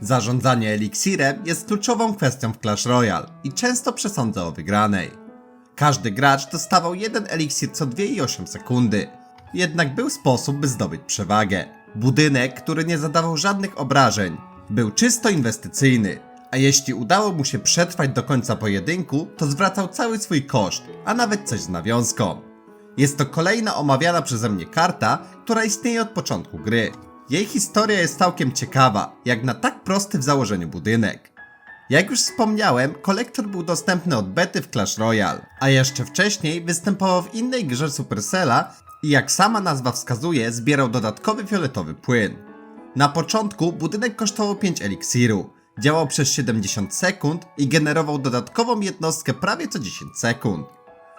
Zarządzanie eliksirem jest kluczową kwestią w Clash Royale i często przesądza o wygranej. Każdy gracz dostawał jeden eliksir co 2,8 sekundy. Jednak był sposób, by zdobyć przewagę. Budynek, który nie zadawał żadnych obrażeń, był czysto inwestycyjny, a jeśli udało mu się przetrwać do końca pojedynku, to zwracał cały swój koszt, a nawet coś z nawiązką. Jest to kolejna omawiana przeze mnie karta, która istnieje od początku gry. Jej historia jest całkiem ciekawa, jak na tak prosty w założeniu budynek. Jak już wspomniałem, kolektor był dostępny od bety w Clash Royale, a jeszcze wcześniej występował w innej grze Supercella i jak sama nazwa wskazuje, zbierał dodatkowy fioletowy płyn. Na początku budynek kosztował 5 eliksiru, działał przez 70 sekund i generował dodatkową jednostkę prawie co 10 sekund.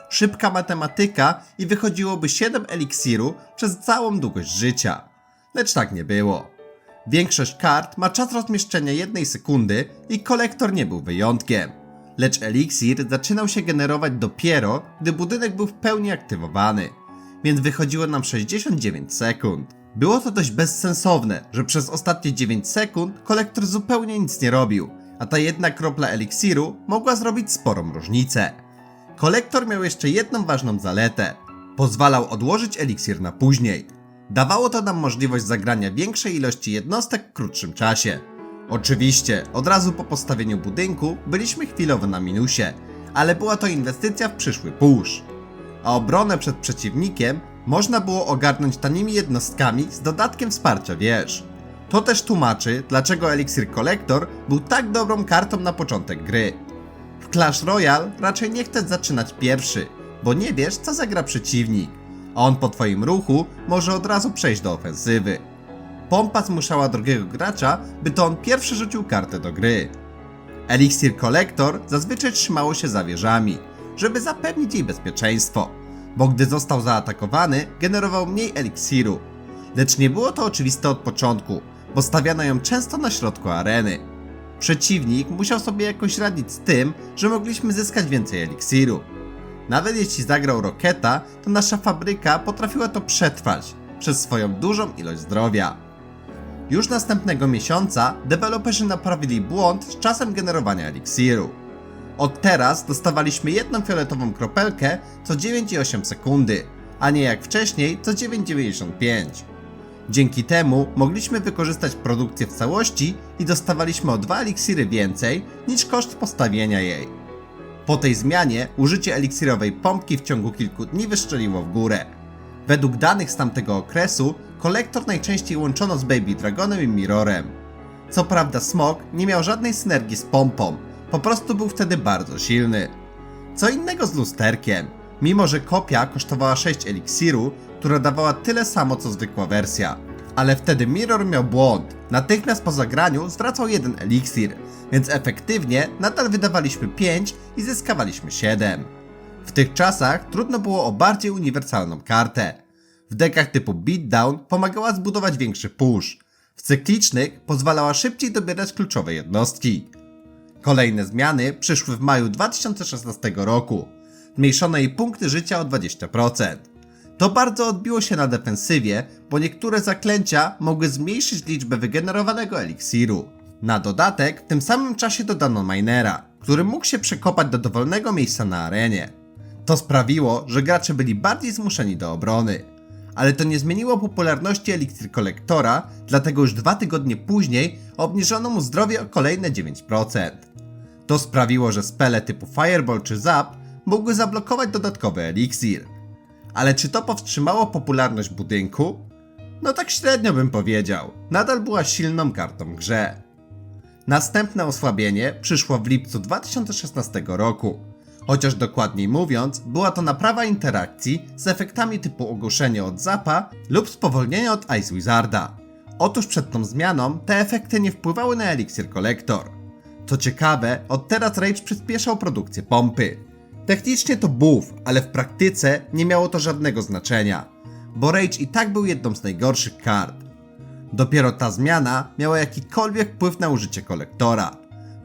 Szybka matematyka i wychodziłoby 7 eliksiru przez całą długość życia. Lecz tak nie było. Większość kart ma czas rozmieszczenia jednej sekundy i kolektor nie był wyjątkiem. Lecz eliksir zaczynał się generować dopiero, gdy budynek był w pełni aktywowany, więc wychodziło nam 69 sekund. Było to dość bezsensowne, że przez ostatnie 9 sekund kolektor zupełnie nic nie robił, a ta jedna kropla eliksiru mogła zrobić sporą różnicę. Kolektor miał jeszcze jedną ważną zaletę. Pozwalał odłożyć eliksir na później. Dawało to nam możliwość zagrania większej ilości jednostek w krótszym czasie. Oczywiście, od razu po postawieniu budynku byliśmy chwilowo na minusie, ale była to inwestycja w przyszły push. A obronę przed przeciwnikiem można było ogarnąć tanimi jednostkami z dodatkiem wsparcia wież. To też tłumaczy, dlaczego Elixir Collector był tak dobrą kartą na początek gry. W Clash Royale raczej nie chcesz zaczynać pierwszy, bo nie wiesz co zagra przeciwnik, on po twoim ruchu może od razu przejść do ofensywy. Pompa zmuszała drugiego gracza, by to on pierwszy rzucił kartę do gry. Elixir Collector zazwyczaj trzymało się za wieżami, żeby zapewnić jej bezpieczeństwo, bo gdy został zaatakowany, generował mniej eliksiru. Lecz nie było to oczywiste od początku, bo stawiano ją często na środku areny. Przeciwnik musiał sobie jakoś radzić z tym, że mogliśmy zyskać więcej eliksiru. Nawet jeśli zagrał Roketa, to nasza fabryka potrafiła to przetrwać przez swoją dużą ilość zdrowia. Już następnego miesiąca deweloperzy naprawili błąd z czasem generowania eliksiru. Od teraz dostawaliśmy jedną fioletową kropelkę co 9,8 sekundy, a nie jak wcześniej co 9,95. Dzięki temu mogliśmy wykorzystać produkcję w całości i dostawaliśmy o 2 eliksiry więcej niż koszt postawienia jej. Po tej zmianie użycie eliksirowej pompki w ciągu kilku dni wystrzeliło w górę. Według danych z tamtego okresu, kolektor najczęściej łączono z Baby Dragonem i Mirrorem. Co prawda Smok nie miał żadnej synergii z pompą, po prostu był wtedy bardzo silny. Co innego z lusterkiem. Mimo, że kopia kosztowała 6 eliksiru, która dawała tyle samo co zwykła wersja. Ale wtedy Mirror miał błąd. Natychmiast po zagraniu zwracał jeden eliksir, więc efektywnie nadal wydawaliśmy 5 i zyskawaliśmy 7. W tych czasach trudno było o bardziej uniwersalną kartę. W dekach typu Beatdown pomagała zbudować większy push. W cyklicznych pozwalała szybciej dobierać kluczowe jednostki. Kolejne zmiany przyszły w maju 2016 roku. Zmniejszono jej punkty życia o 20%. To bardzo odbiło się na defensywie, bo niektóre zaklęcia mogły zmniejszyć liczbę wygenerowanego eliksiru. Na dodatek, w tym samym czasie dodano minera, który mógł się przekopać do dowolnego miejsca na arenie. To sprawiło, że gracze byli bardziej zmuszeni do obrony. Ale to nie zmieniło popularności eliksir kolektora, dlatego już dwa tygodnie później obniżono mu zdrowie o kolejne 9%. To sprawiło, że spele typu Fireball czy Zap mogły zablokować dodatkowy eliksir. Ale czy to powstrzymało popularność budynku? No tak średnio bym powiedział. Nadal była silną kartą grze. Następne osłabienie przyszło w lipcu 2016 roku. Chociaż dokładniej mówiąc, była to naprawa interakcji z efektami typu ogłuszenie od Zapa lub spowolnienie od Ice Wizarda. Otóż przed tą zmianą te efekty nie wpływały na Elixir Collector. Co ciekawe, od teraz Rage przyspieszał produkcję pompy. Technicznie to buff, ale w praktyce nie miało to żadnego znaczenia, bo Rage i tak był jedną z najgorszych kart. Dopiero ta zmiana miała jakikolwiek wpływ na użycie kolektora,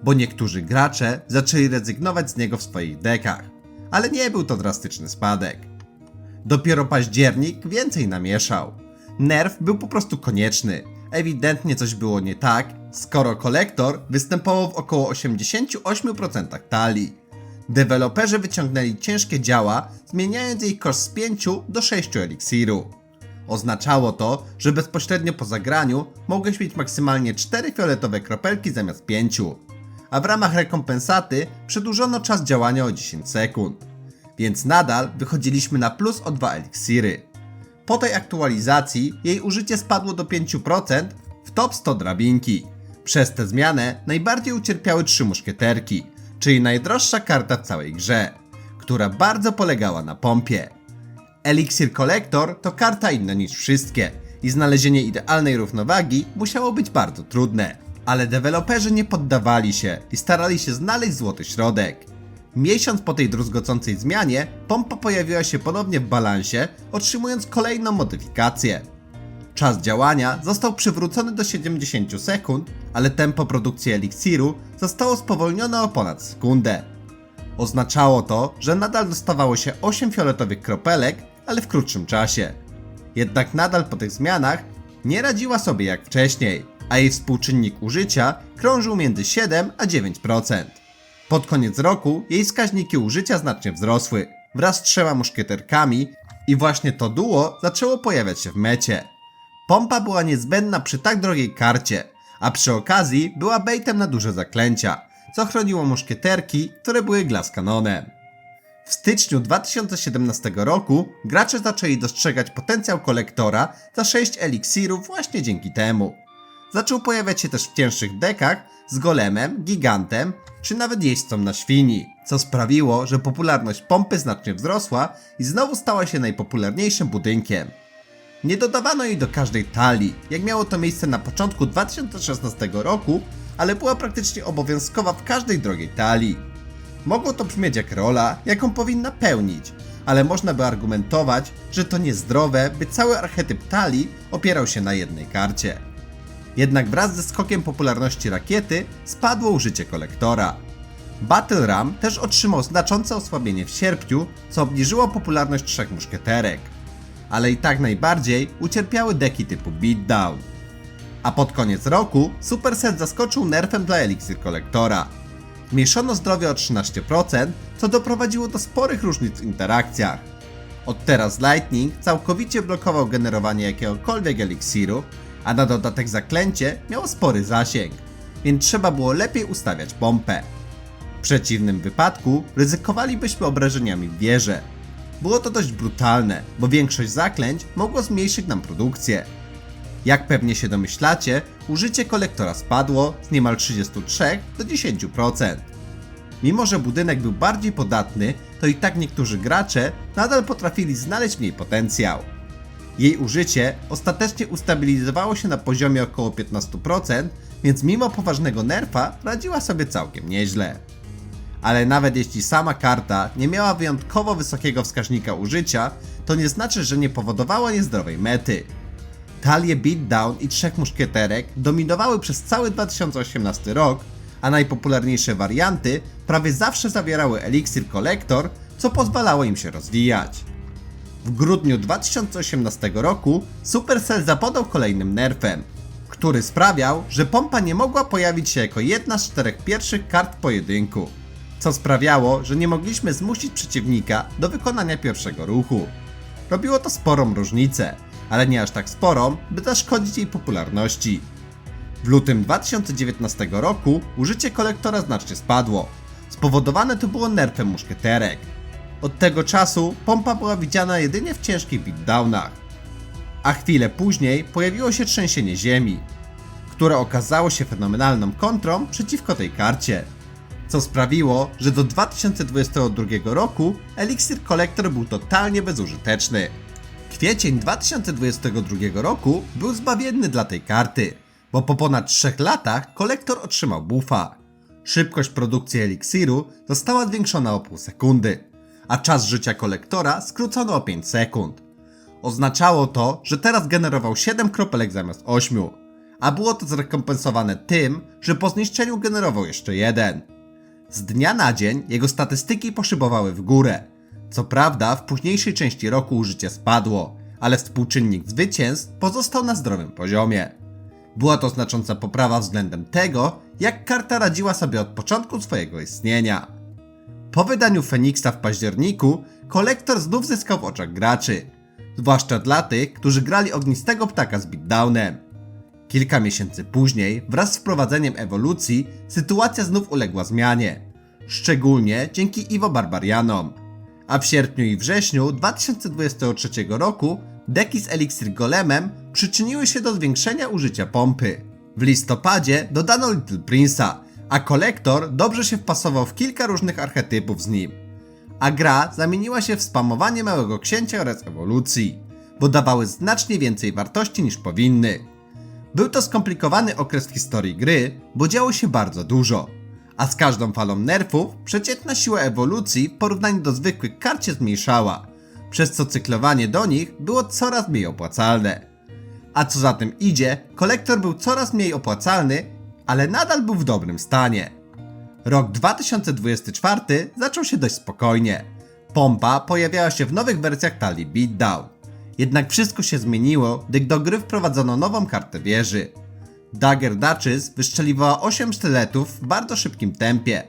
bo niektórzy gracze zaczęli rezygnować z niego w swoich dekach, ale nie był to drastyczny spadek. Dopiero październik więcej namieszał. Nerf był po prostu konieczny. ewidentnie coś było nie tak, skoro kolektor występował w około 88% talii. Deweloperzy wyciągnęli ciężkie działa, zmieniając jej koszt z 5 do 6 eliksiru. Oznaczało to, że bezpośrednio po zagraniu mogłeś mieć maksymalnie 4 fioletowe kropelki zamiast 5, a w ramach rekompensaty przedłużono czas działania o 10 sekund. Więc nadal wychodziliśmy na plus o 2 eliksiry. Po tej aktualizacji jej użycie spadło do 5% w top 100 drabinki. Przez tę zmianę najbardziej ucierpiały trzy muszkieterki, czyli najdroższa karta w całej grze, która bardzo polegała na pompie. Elixir Collector to karta inna niż wszystkie i znalezienie idealnej równowagi musiało być bardzo trudne. Ale deweloperzy nie poddawali się i starali się znaleźć złoty środek. Miesiąc po tej druzgocącej zmianie, pompa pojawiła się ponownie w balansie, otrzymując kolejną modyfikację. Czas działania został przywrócony do 70 sekund, ale tempo produkcji eliksiru zostało spowolnione o ponad sekundę. Oznaczało to, że nadal dostawało się 8 fioletowych kropelek, ale w krótszym czasie. Jednak nadal po tych zmianach nie radziła sobie jak wcześniej, a jej współczynnik użycia krążył między 7 a 9%. Pod koniec roku jej wskaźniki użycia znacznie wzrosły, wraz z trzema muszkieterkami i właśnie to duo zaczęło pojawiać się w mecie. Pompa była niezbędna przy tak drogiej karcie, a przy okazji była baitem na duże zaklęcia, co chroniło muszkieterki, które były glass kanonem. W styczniu 2017 roku gracze zaczęli dostrzegać potencjał kolektora za 6 eliksirów właśnie dzięki temu. Zaczął pojawiać się też w cięższych dekach z golemem, gigantem czy nawet jeźdźcą na świni, co sprawiło, że popularność pompy znacznie wzrosła i znowu stała się najpopularniejszym budynkiem. Nie dodawano jej do każdej talii, jak miało to miejsce na początku 2016 roku, ale była praktycznie obowiązkowa w każdej drogiej talii. Mogło to brzmieć jak rola, jaką powinna pełnić, ale można by argumentować, że to niezdrowe, by cały archetyp talii opierał się na jednej karcie. Jednak wraz ze skokiem popularności rakiety spadło użycie kolektora. Battle Ram też otrzymał znaczące osłabienie w sierpniu, co obniżyło popularność trzech muszkieterek. Ale i tak najbardziej ucierpiały deki typu Beatdown. A pod koniec roku Superset zaskoczył nerfem dla Elixir Kolektora. Zmniejszono zdrowie o 13%, co doprowadziło do sporych różnic w interakcjach. Od teraz Lightning całkowicie blokował generowanie jakiegokolwiek eliksiru, a na dodatek zaklęcie miało spory zasięg, więc trzeba było lepiej ustawiać pompę. W przeciwnym wypadku ryzykowalibyśmy obrażeniami w wieżę. Było to dość brutalne, bo większość zaklęć mogło zmniejszyć nam produkcję. Jak pewnie się domyślacie, użycie kolektora spadło z niemal 33 do 10%. Mimo, że budynek był bardziej podatny, to i tak niektórzy gracze nadal potrafili znaleźć w niej potencjał. Jej użycie ostatecznie ustabilizowało się na poziomie około 15%, więc mimo poważnego nerfa radziła sobie całkiem nieźle. Ale nawet jeśli sama karta nie miała wyjątkowo wysokiego wskaźnika użycia, to nie znaczy, że nie powodowała niezdrowej mety. Talie Beatdown i trzech muszkieterek dominowały przez cały 2018 rok, a najpopularniejsze warianty prawie zawsze zawierały Elixir Collector, co pozwalało im się rozwijać. W grudniu 2018 roku Supercell zapodał kolejnym nerfem, który sprawiał, że pompa nie mogła pojawić się jako jedna z czterech pierwszych kart pojedynku, co sprawiało, że nie mogliśmy zmusić przeciwnika do wykonania pierwszego ruchu. Robiło to sporą różnicę, ale nie aż tak sporą, by zaszkodzić jej popularności. W lutym 2019 roku użycie kolektora znacznie spadło. Spowodowane to było nerfem muszkieterek. Od tego czasu pompa była widziana jedynie w ciężkich beatdownach. A chwilę później pojawiło się trzęsienie ziemi, które okazało się fenomenalną kontrą przeciwko tej karcie. Co sprawiło, że do 2022 roku Elixir Collector był totalnie bezużyteczny. Kwiecień 2022 roku był zbawienny dla tej karty, bo po ponad 3 latach kolektor otrzymał buffa. Szybkość produkcji eliksiru została zwiększona o pół sekundy, a czas życia kolektora skrócono o 5 sekund. Oznaczało to, że teraz generował 7 kropelek zamiast 8, a było to zrekompensowane tym, że po zniszczeniu generował jeszcze jeden. Z dnia na dzień jego statystyki poszybowały w górę. Co prawda, w późniejszej części roku użycie spadło, ale współczynnik zwycięstw pozostał na zdrowym poziomie. Była to znacząca poprawa względem tego, jak karta radziła sobie od początku swojego istnienia. Po wydaniu Feniksa w październiku, kolektor znów zyskał w oczach graczy, zwłaszcza dla tych, którzy grali ognistego ptaka z beatdownem. Kilka miesięcy później, wraz z wprowadzeniem ewolucji, sytuacja znów uległa zmianie. Szczególnie dzięki Iwo Barbarianom. A w sierpniu i wrześniu 2023 roku deki z Elixir Golemem przyczyniły się do zwiększenia użycia pompy. W listopadzie dodano Little Prince'a, a kolektor dobrze się wpasował w kilka różnych archetypów z nim. A gra zamieniła się w spamowanie Małego Księcia oraz ewolucji, bo dawały znacznie więcej wartości niż powinny. Był to skomplikowany okres w historii gry, bo działo się bardzo dużo. A z każdą falą nerfów przeciętna siła ewolucji w porównaniu do zwykłych kart się zmniejszała, przez co cyklowanie do nich było coraz mniej opłacalne. A co za tym idzie, kolektor był coraz mniej opłacalny, ale nadal był w dobrym stanie. Rok 2024 zaczął się dość spokojnie. Pompa pojawiała się w nowych wersjach talii Beatdown. Jednak wszystko się zmieniło, gdy do gry wprowadzono nową kartę wieży. Dagger Duchess wyszczeliwała 8 sztyletów w bardzo szybkim tempie,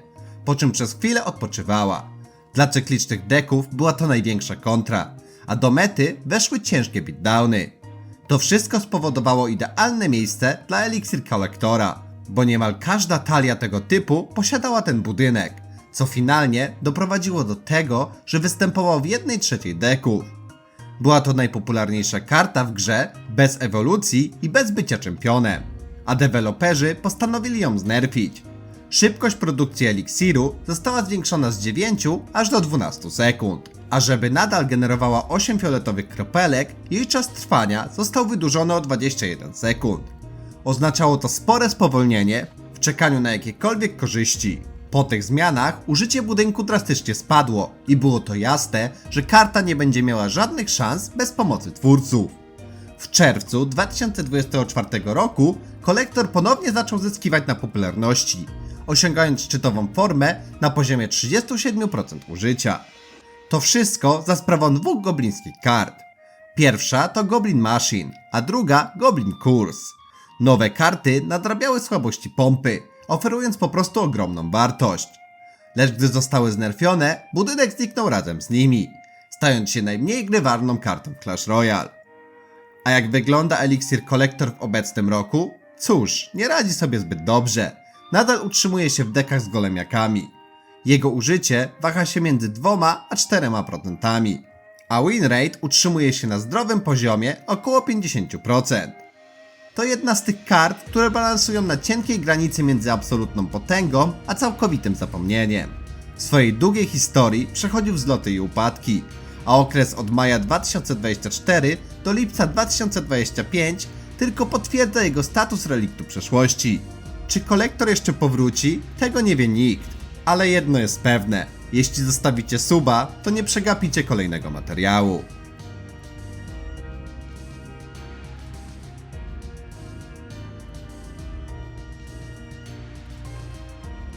po czym przez chwilę odpoczywała. Dla cyklicznych deków była to największa kontra, a do mety weszły ciężkie beatdowny. To wszystko spowodowało idealne miejsce dla Elixir Collectora, bo niemal każda talia tego typu posiadała ten budynek, co finalnie doprowadziło do tego, że występował w 1 trzeciej deków. Była to najpopularniejsza karta w grze, bez ewolucji i bez bycia czempionem, a deweloperzy postanowili ją znerfić. Szybkość produkcji eliksiru została zwiększona z 9 aż do 12 sekund, a żeby nadal generowała 8 fioletowych kropelek, jej czas trwania został wydłużony o 21 sekund. Oznaczało to spore spowolnienie w czekaniu na jakiekolwiek korzyści. Po tych zmianach użycie budynku drastycznie spadło i było to jasne, że karta nie będzie miała żadnych szans bez pomocy twórców. W czerwcu 2024 roku kolektor ponownie zaczął zyskiwać na popularności, osiągając szczytową formę na poziomie 37% użycia. To wszystko za sprawą dwóch goblińskich kart. Pierwsza to Goblin Machine, a druga Goblin Curse. Nowe karty nadrabiały słabości pompy, oferując po prostu ogromną wartość. Lecz gdy zostały znerfione, budynek zniknął razem z nimi, stając się najmniej grywalną kartą Clash Royale. A jak wygląda Elixir Collector w obecnym roku? Cóż, nie radzi sobie zbyt dobrze. Nadal utrzymuje się w dekach z golemiakami. Jego użycie waha się między 2 a 4%, a win rate utrzymuje się na zdrowym poziomie około 50%. To jedna z tych kart, które balansują na cienkiej granicy między absolutną potęgą a całkowitym zapomnieniem. W swojej długiej historii przechodził wzloty i upadki, a okres od maja 2024 do lipca 2025 tylko potwierdza jego status reliktu przeszłości. Czy kolektor jeszcze powróci? Tego nie wie nikt. Ale jedno jest pewne, jeśli zostawicie suba, to nie przegapicie kolejnego materiału.